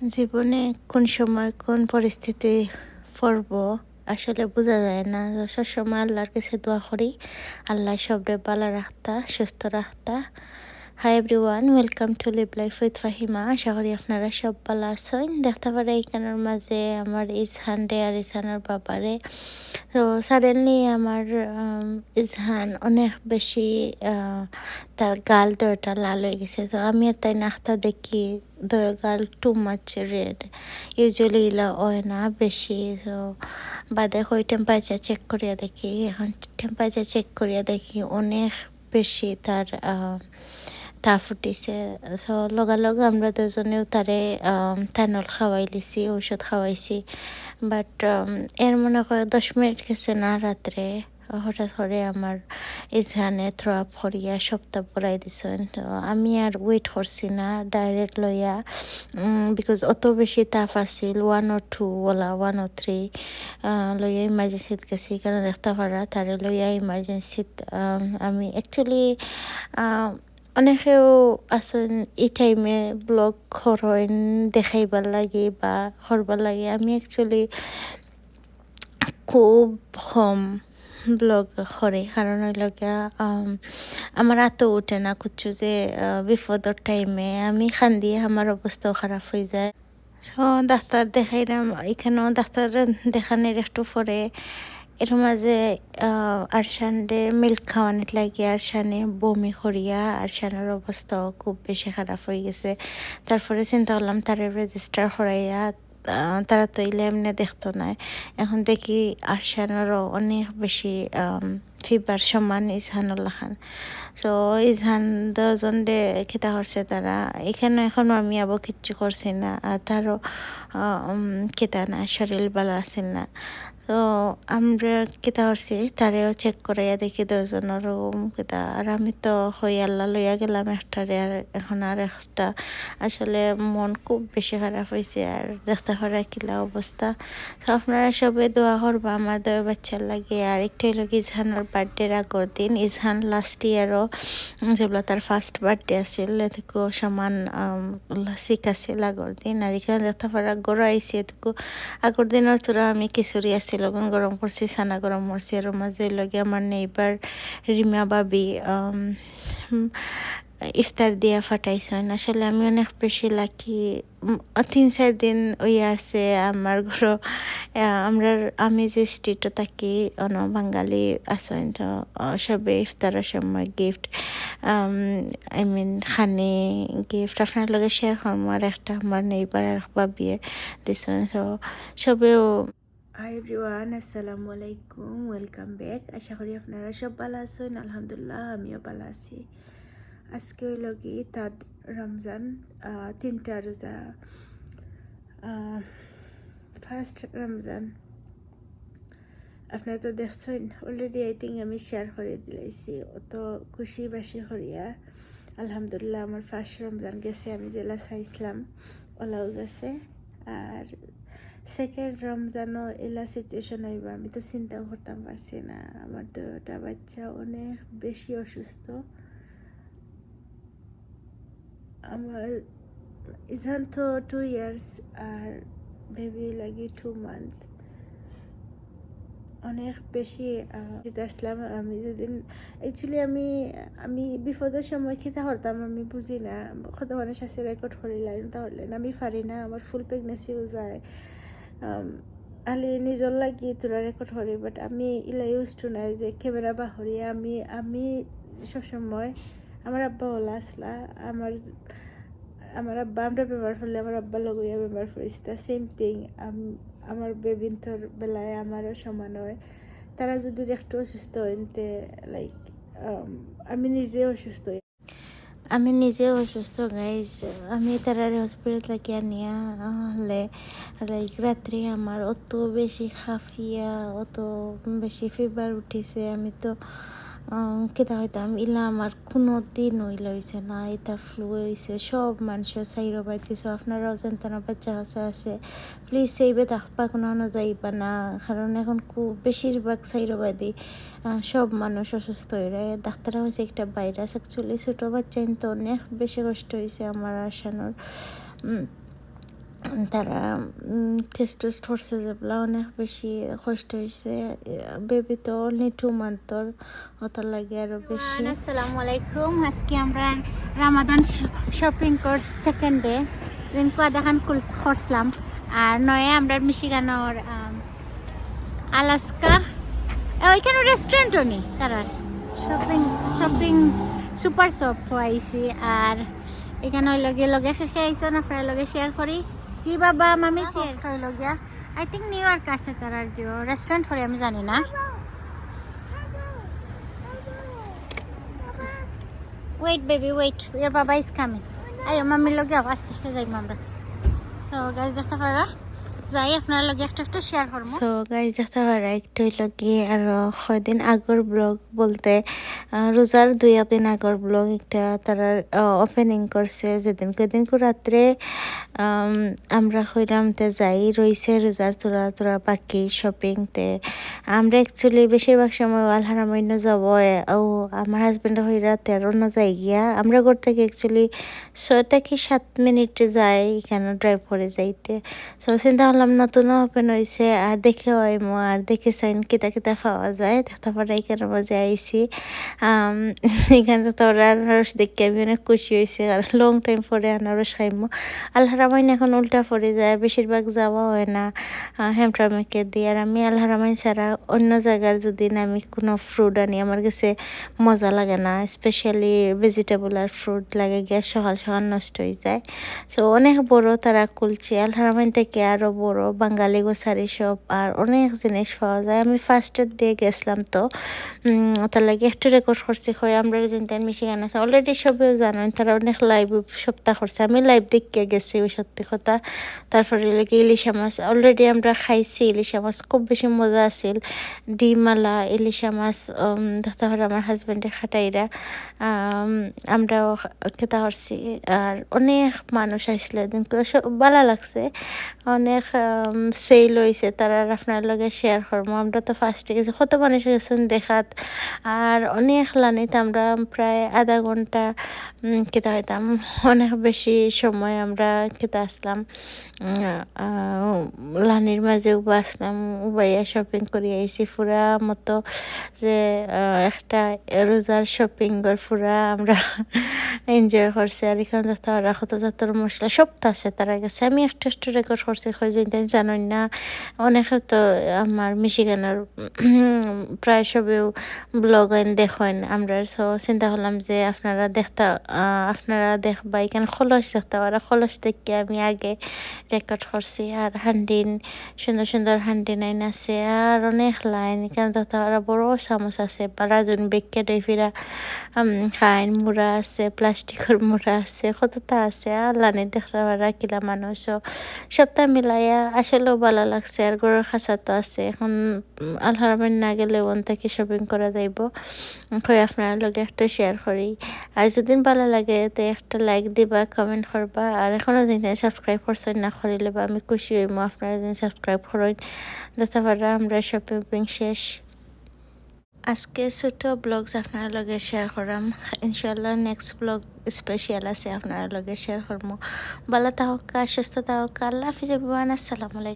জীবনে কোন সময় কোন পরিস্থিতি পড়ব, আসলে বোঝা যায় না। সবসময় আল্লাহর কাছে দোয়া করি। আল্লাহ সবরে বালা রাখতা, সুস্থ রাখতা। Hi everyone welcome to live life with Fahima আশা করি আপনারা সব ভালো আছেন। দেখতে পারে এইখানের মাঝে আমার ইজহান রে আর ইজহানের বাবারে। তো সাডেনলি আমার ইজহান অনেক বেশি তার গাল দয়টা লাল হয়ে গেছে। তো আমি আর তাই নাস্তা দেখি, দয় গাল টু মাচ রেড ইউজুয়ালি ইলা হয় না বেশি। তো বাদে ওই টেম্পারেচার চেক করিয়া দেখি। এখন টেম্পারেচার চেক করিয়া দেখি অনেক বেশি তার তাপ উঠিছে সো লগালগ আমরা দুজনেও তারে থাইনল খাওয়াই লিছি, ঔষধ খাওয়াইছি বাট এর মনে করে দশ মিনিট গেছে না রাত্রে হঠাৎ করে আমার ইজহানে থ্রো আপ সপ্তাহ পড়াই দিছেন। তো আমি আর ওয়েট করছি না ডাইরেক্ট লইয়া বিকজ অত বেশি তাপ আছিল ওয়ান ও টু ওলা ওয়ান ও থ্রি লইয়া ইমার্জেন্সিত গেছি কারণ দেখতে পারা তারে লইয়া ইমার্জেন্সিত আমি অ্যাকচুয়ালি অনেকেও আছেন, এই টাইমে ব্লগ করেন দেখাইবার লাগে বা করবার লাগে। আমি অ্যাকচুয়ালি খুব কম ব্লগ করে কারণ ওইলগা আমার এত উঠে না কুচ্ছু যে বিপদের টাইমে আমি খান্দি আমার অবস্থাও খারাপ হয়ে যায়। সো, ডাক্তার দেখাইলাম, এখানেও ডাক্তার দেখানোর একটু পরে এর মাঝে আরশানরে মিল্ক খাওয়ানোর লাগে, আরশানে বমি করিয়া আরশানের অবস্থাও খুব বেশি খারাপ হয়ে গেছে। তারপরে চিন্তা করলাম, তারে রেজিস্টার করাইয়া তারা তো ইলে এমনি দেখতো না এখন দেখি আরশানেরও অনেক বেশি ফিবার সমান ইজহানুল্লাহ খান। সো ইজহান দুজন খেতা করছে তারা। এখানে এখনও আমি আবার কিচ্ছু করছি না। আর তারও খেতা না শরীর ভালো আছিল না। তো আমরা কেতা করছি তারেও চেক করাইয়া দেখি দুজনেরও কেতা। আর আমি তো হই আল্লাহ লইয়া গেলাম একটারে, আর এখন আর একটা। আসলে মন খুব বেশি খারাপ হয়েছে আর দেখতে পারা কিলা অবস্থা। তো আপনারা সবাই দোয়া করবা আমার দয়া বাচ্চার লাগে। আর একটু হইল কি ইজহানের বার্থডের আগর দিন। ইজহান লাস্ট ইয়ারও যেগুলো তার ফার্স্ট বার্থডে আছিল এটুকু সমান সিক আছিল আগর দিন। আর এখানে দেখতে পারা গড় আইসি এটুকু আগর দিনের তোরা আমি খিচুড়ি আছিল লগন গরম করছি ছানা গরম করছি আর মাঝে লগে আমার নেইবার রিমা বাবি ইফতার দিয়া ফাটাইছেন আসলে আমি অনেক বেশি লাকি তিন চার দিন ওই আছে আমার ঘর আমরা আমি যে স্ট্রিটও থাকি, অন বাঙালি আছেন তো সবে ইফতারের সময় গিফট আই মিন খানি গিফট আপনার লগে শেয়ার করব আর একটা আমার নেইবার বাবিয়ে দিছেন সো সবেও হাই এভরিওয়ান আসসালামু আলাইকুম ওয়েলকাম ব্যাক আশা করি আপনারা সব ভালো আছেন। আলহামদুলিল্লাহ, আমিও ভালো আছি। আজকে হইল কি, তার রমজান তিনটা রোজা। ফার্স্ট রমজান। আপনারা তো দেখছেন অলরেডি আই থিঙ্ক আমি শেয়ার করে দিলাইছি। অত খুশি বাসি করিয়া। আলহামদুলিল্লাহ, আমার ফার্স্ট রমজান গেছে। আমি জেলা চাইছিলাম ওলাও গেছে। আর সেকেন্ড রমজানও এলা সিচুয়েশন হইব আমি তো চিন্তাও করতাম পারছি না আমার দুটা বাচ্চা অনেক বেশি অসুস্থ আমার ইজান তো টু ইয়ার্স আর বেবি লাগি টু মান্থ অনেক বেশি আসলাম আমি যেদিন অ্যাকচুয়ালি আমি আমি বিপদের সময় খেতে হরতাম আমি বুঝি না কত মানুষ আছে রেকর্ড করিলাম তাহলে আমি পারি না আমার ফুল প্রেগনেন্সিও যায় আলি নিজর লাগি তোরা রেকর্ড করি বাট আমি ইলা ইউজ টু নাই যে ক্যামেরা বাহরি আমি আমি সবসময় আমার আব্বা ওলা আসলা আমার আমার আব্বা আমরা ব্যবহার করলে আমার আব্বা লগইয়া ব্যবহার করিস তা সেম থিং আমার বেবিন্তর বেলায় আমারও সমান হয়। তারা যদি একটু অসুস্থ হইন তে লাইক আমি নিজে অসুস্থ আমি নিজে অসুস্থ গাইজ আমি তারারে হসপিটাল লাগিয়া নিয়া হলে লাইক রাত্রে আমার অত বেশি খাফিয়া, অত বেশি ফিভার উঠিছে। আমি তো কেতা হইতাম, ইলা আমার কোনো দিন হইলে হয়েছে না, এটা ফ্লু হয়েছে সব মানুষের সাইরো পাইতেছে, আপনারাও জানতেন বাচ্চা কাছে আছে প্লিজ সেইবে দেখবা কোনো যাইবা না, কারণ এখন খুব বেশিরভাগ সাইরো সব মানুষ অসুস্থ হয়ে রয়ে ডাক্তাররা হয়েছে একটা ভাইরাস অ্যাকচুয়ালি ছোটো বাচ্চা তো অনেক বেশি কষ্ট হয়েছে আমার আসানোর তারা টেস্ট টেস্ট করছে যেগুলা অনেক বেশি কষ্ট হয়েছে বেবি তো অনলি টু মান্থর ওটার লাগে আরও বেশি। আসসালামু আলাইকুম। আজকে আমরা Ramadan shopping course second day Rinku আদাখান করছিলাম। আর নয়ে আমরা মিশিগানোর আলাস্কা। ওইখানে রেস্টুরেন্টও নেই, তারা শপিং শপিং সুপার শপ আইসি আর এখানে লগে লগে শেষে না আপনার লগে শেয়ার করি। জি বাবা মামি শেয়ার করে লগিয়া আই থিঙ্ক নিউ ইয়র্ক আছে তারার যে রেস্টুরেন্ট করে আমি জানি না ওয়েট বেবি ওয়েট ইয়ার বাবা ইজ কামিং আইও মামির লগে আও, আস্তে আস্তে যাইম আমরা তো গাছ দেখতে পারা যাই, আপনার লগে একটা একটা শেয়ার করব। সো গাইজ দেখতে পারা একটু লগে আর কয়দিন আগর ব্লগ বলতে রোজার দুই একদিন আগর ব্লগ একটা তারা ওপেনিং করছে। যেদিন কদিন রাত্রে আমরা হইলাম তে যাই, রইছে রোজার তোরা তোরা বাকি শপিং তে। আমরা অ্যাকচুয়ালি বেশিরভাগ সময় আলহারামাইন্য যাব ও, আমার হাজবেন্ড হইরা তেরো না যাই গিয়া। আমরা ঘর থেকে অ্যাকচুয়ালি ছয়টা কি সাত মিনিটে যাই, এখানে ড্রাইভ করে যাইতে। সো চিন্তা করলাম নতুন ওপেন হয়েছে আর দেখে আইমো, আর দেখে সাইন কিতা কিতা পাওয়া যায়। দেখতে পারা এখানে মাঝে আইসি এখানে তো ওরা আনারস দেখে আমি অনেক খুশি হয়েছি, আর লং টাইম পরে আনারস খাইমো। আলহারামাইন এখন উল্টা পড়ে যায়, বেশিরভাগ যাওয়া হয় না হেমট্রামেকে দিয়ে। আর আমি আলহারামাইন ছাড়া অন্য জায়গার যদি আমি কোনো ফ্রুট আনি, আমার কাছে মজা লাগে না স্পেশালি ভেজিটেবল আর ফ্রুট লাগে, গ্যাস সকাল সকাল নষ্ট হয়ে যায়। সো অনেক বড় তারা কুলছে আলহারামাইন থেকে আরও বড়, বাঙালি গোসারি সব আর অনেক জিনিস পাওয়া যায়। আমি ফার্স্টের ডে গেছিলাম তো। তার লাগে একটু রেকর্ড করছি হয় আমরা যেন মিশিগান আছে অলরেডি সবেও জানেন তারা অনেক লাইভ সপ্তাহ করছে। আমি লাইভ দেখতে গেছি, ওই সত্যি কথা। তারপরে লেগে ইলিশা মাছ অলরেডি আমরা খাইছি ইলিশা মাছ, খুব বেশি মজা আছিল। ডিমালা ইলিশা মাছ তারপরে আমার হাজব্যান্ডে খাটাইরা আমরাও খেতে পারছি। আর অনেক মানুষ আসলে সব ভালো লাগছে। অনেক সেল হয়েছে তারা আপনার লগে শেয়ার করব আমরা তো ফার্স্টে গেছি। কত মানুষ গেছেন দেখাত? আর অনেক লানিত আমরা প্রায় আধা ঘণ্টা খেতে হইতাম অনেক বেশি সময় আমরা খেতে আসলাম লানির মাঝে উবা আসলাম উবাইয়া শপিং করে আইছি ফুরা মতো যে একটা রোজার শপিং করে ফুরা আমরা এনজয় করছি আর এখানে দেখতে পারা কত মশলা সব তো আছে। তারা গেছে আমি একটা একটু রেকর্ড করছি যে তাই জানোই না। অনেকে তো আমার মিশিগানের প্রায় সবেও ব্লগ দেখেন। আমরা সো চিন্তা করলাম যে আপনারা দেখতা আপনারা দেখবা, এখানে খলস দেখতে পারা খলস দেখে আমি আগে রেকর্ড করছি। আর হান্ডিন সুন্দর সুন্দর হান্ডিন আইন আছে। আর অনেক লাইন, এখানে দেখতে পারা বড় চামচ আছে। বারাজন বেগকে ডই ফিরা খাইন মুড়া আছে, প্লাস্টিকের মুড়া আছে, কতটা আছে। আর লাইনে দেখতে পারা কিলা মানুষ। সপ্তাহ মিলাইয়া আসলেও ভালো লাগছে। আর গরুর খাঁচা তো আছে। এখন আলহারামের না গেলে ওন থেকে শপিং করা যাইব। হয়ে আপনার লগে একটা শেয়ার করি। আর যদি ভালো লাগে, তো একটা লাইক দিবা কমেন্ট করবা। আর এখনও যদি সাবস্ক্রাইব করছেন না করিলে বা আমি খুশি হইমো, আপনারা যদি সাবস্ক্রাইব করেন। পারা আমরা শপিং শেষ আজকে ছোট ব্লগস আপনার লগে শেয়ার করাম। ইনশাল্লাহ নেক্সট ব্লগ স্পেশাল আছে, আপনার লগে শেয়ার করব ভালো থাকা, সুস্থ থাকা, আল্লাহ হাফিজ আসসালামু আলাইকুম।